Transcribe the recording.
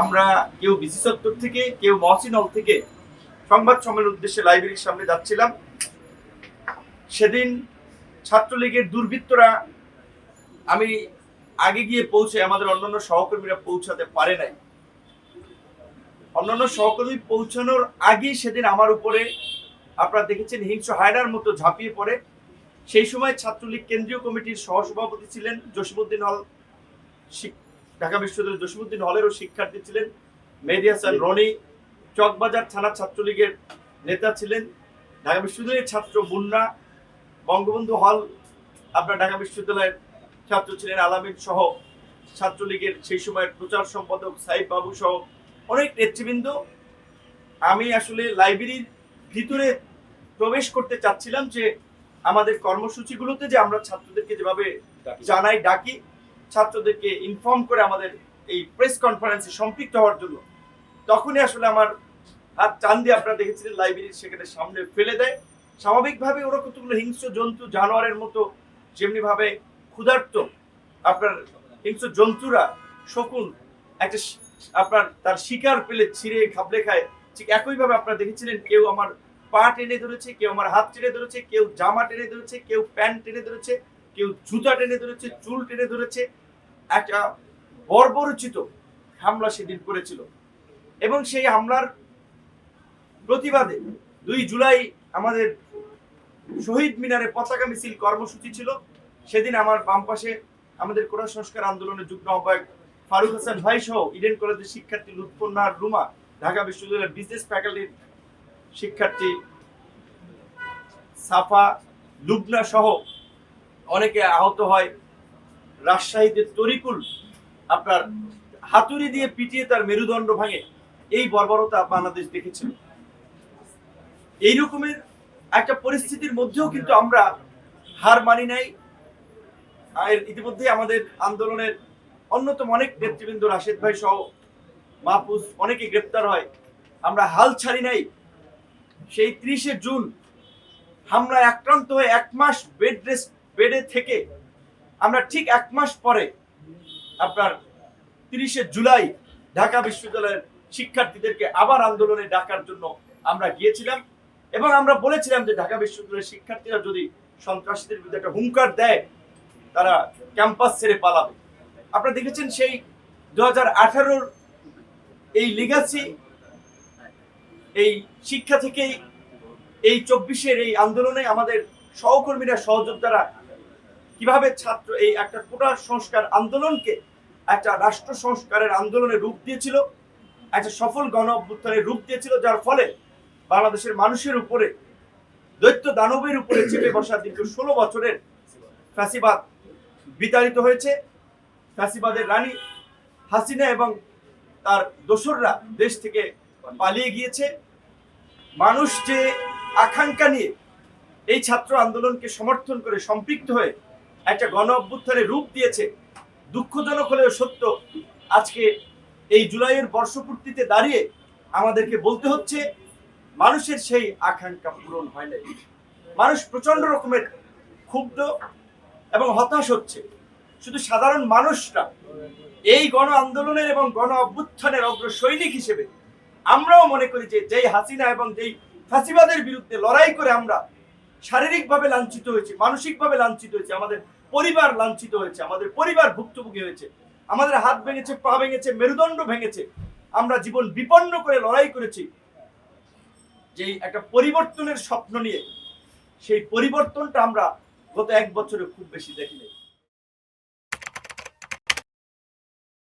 আমরা কেউ বিসি চত্বর থেকে, কেউ মহসিন হল থেকে সংবাদ সম্মেলনের উদ্দেশ্যে লাইব্রেরির সামনে যাচ্ছিলাম। সেদিন ছাত্রলীগের দুর্বৃত্তরা আমি আগে গিয়ে পৌঁছে আমাদের অন্যান্য সহকর্মীরা পৌঁছাতে পারে নাই। অন্যান্য সহকর্মী পৌঁছানোর আগেই সেদিন আমার উপরে আপনারা দেখেছেন হিংস্র হায়নার মতো ঝাঁপিয়ে পড়ে। সেই সময় ছাত্রলীগ কেন্দ্রীয় কমিটির সহসভাপতি ছিলেন জসিমুদ্দিন হল ঢাকা বিশ্ববিদ্যালয়ের জসিমুদ্দিন হলেরও শিক্ষার্থী ছিলেন। মেহেদি হাসান রনি চকবাজার থানা ছাত্রলীগের নেতা ছিলেন। ঢাকা বিশ্ববিদ্যালয়ের ছাত্র মুন্না বঙ্গবন্ধু হল আপনার ঢাকা বিশ্ববিদ্যালয়ের ছাত্র ছিলেন আলামিন সহ ছাত্রলীগের সেই সময়ের প্রচার সম্পাদক সাইব বাবু সহ অনেক নেতৃবৃন্দ। আমি আসলে লাইব্রেরির ভিতরে প্রবেশ করতে চাচ্ছিলাম যে আমাদের কর্মসূচিগুলোতে যে আমরা ছাত্রদেরকে যেভাবে জানাই ডাকি ছাত্রদেরকে ইনফর্ম করে আমাদের এই প্রেস কনফারেন্সে সম্পৃক্ত হওয়ার জন্য। তখনই আসলে আমার হাত টান দিয়ে আপনারা দেখেছিলেন লাইব্রেরির সেখানে সামনে ফেলে দেয়। স্বাভাবিকভাবে ওরা কতগুলো হিংস্র জন্তু, জানোয়ারের মতো যেমনি ভাবে ক্ষুধার্ত, আপনার হিংস্র জন্তুরা শকুন, একটা আপনার তার শিকার পেলে ছিঁড়ে খাবলে খায়। ঠিক একইভাবে আপনারা দেখেছিলেন কেউ আমার পা টেনে ধরেছে, কেউ আমার হাত টেনে ধরেছে, কেউ জামা টেনে ধরেছে, কেউ প্যান্ট টেনে ধরেছে, কেউ জুতা টেনে ধরেছে, চুল টেনে ধরেছে। একটা বর্বরচিত হামলা সেদিন করেছিল। এবং সেই হামলার প্রতিবাদে দুই জুলাই আমাদের শহীদ মিনারে পতাকা মিছিল কর্মসূচি ছিল। সেদিন আমার বাম পাশে আমাদের কোরআন সংস্কার আন্দোলনের যুগ্ম আহ্বায়ক ফারুক হাসান ভাই সহ ইডেন কলেজের শিক্ষার্থী লুৎফুন্নার রুমা, ঢাকা বিশ্ববিদ্যালয়ের বিজনেস ফ্যাকাল্টির শিক্ষার্থী সাফা, লুবনা সহ অনেকে আহত হয়। রাজশাহীতে তরিকুল আপনার হাতুড়ি দিয়ে পিটিয়ে তার মেরুদণ্ড ভাঙে। এই বর্বরতা বাংলাদেশ দেখেছিল এই রকমের একটা পরিস্থিতির মধ্যেও কিন্তু আমরা হার মানি নাই। আর ইতিমধ্যে আমাদের আন্দোলনের অন্যতম অনেক নেতৃবৃন্দ রাশেদ ভাই সহ মাহফুজ অনেকে গ্রেপ্তার হয়। আমরা হাল ছাড়ি নাই। সেই ত্রিশে জুন হামলায় আক্রান্ত হয়ে এক মাস বেড রেস্ট বেডে থেকে আমরা ঠিক এক মাস পরে আপনার তিরিশে জুলাই ঢাকা বিশ্ববিদ্যালয়ের শিক্ষার্থীদেরকে আবার আন্দোলনে ডাকার জন্য আমরা গিয়েছিলাম এবং আমরা বলেছিলাম যে ঢাকা বিশ্ববিদ্যালয়ের শিক্ষার্থীরা যদি সন্ত্রাসীদের বিরুদ্ধে একটা হুঙ্কার দেয়, তারা ক্যাম্পাস ছেড়ে পালাবে। আপনারা দেখেছেন সেই দু হাজার এই লিগাসি এই শিক্ষা থেকেই এই চব্বিশের এই আন্দোলনে আমাদের সহকর্মীরা, সহযোদ্ধারা কীভাবে ছাত্র এই একটা কোটা সংস্কার আন্দোলনকে একটা রাষ্ট্র সংস্কারের আন্দোলনে রূপ দিয়েছিল, একটা সফল গণ অভ্যুত্থানের রূপ দিয়েছিল, যার ফলে বাংলাদেশের মানুষের উপরে, দৈত্য দানবের উপরে চেপে বসা দীর্ঘ ষোলো বছরের ফ্যাসিবাদ বিতাড়িত হয়েছে। ফ্যাসিবাদের রানী হাসিনা এবং তার দোসররা দেশ থেকে পালিয়ে গিয়েছে। মানুষ যে আকাঙ্ক্ষা নিয়ে এই ছাত্র আন্দোলনকে সমর্থন করে সম্পৃক্ত হয়ে একটা গণ অভ্যুত্থানের রূপ দিয়েছে। দুঃখজনক হলেও সত্য, আজকে এই জুলাইয়ের বর্ষপূর্তিতে দাঁড়িয়ে আমাদেরকে বলতে হচ্ছে, মানুষের সেই আকাঙ্ক্ষা পূরণ হয় নাই। মানুষ প্রচণ্ড রকমের ক্ষুব্ধ এবং হতাশ হচ্ছে। শুধু সাধারণ মানুষরা এই গণ আন্দোলনের এবং গণ অভ্যুত্থানের অগ্র সৈনিক হিসেবে আমরাও মনে করি যে যেই হাসিনা এবং যেই ফাঁসিবাদের বিরুদ্ধে লড়াই করে আমরা শারীরিকভাবে লাঞ্ছিত হয়েছে, মানসিকভাবে লাঞ্ছিত হয়েছে, আমাদের পরিবার লাঞ্ছিত হয়েছে, আমাদের পরিবার ভুক্তভোগী হয়েছে, আমাদের হাত ভেঙেছে, পা ভেঙেছে, মেরুদণ্ড ভেঙেছে, আমরা জীবন বিপন্ন করে লড়াই করেছি। যে একটা পরিবর্তনের স্বপ্ন নিয়ে, সেই পরিবর্তনটা আমরা গত এক বছরে খুব বেশি দেখি নাই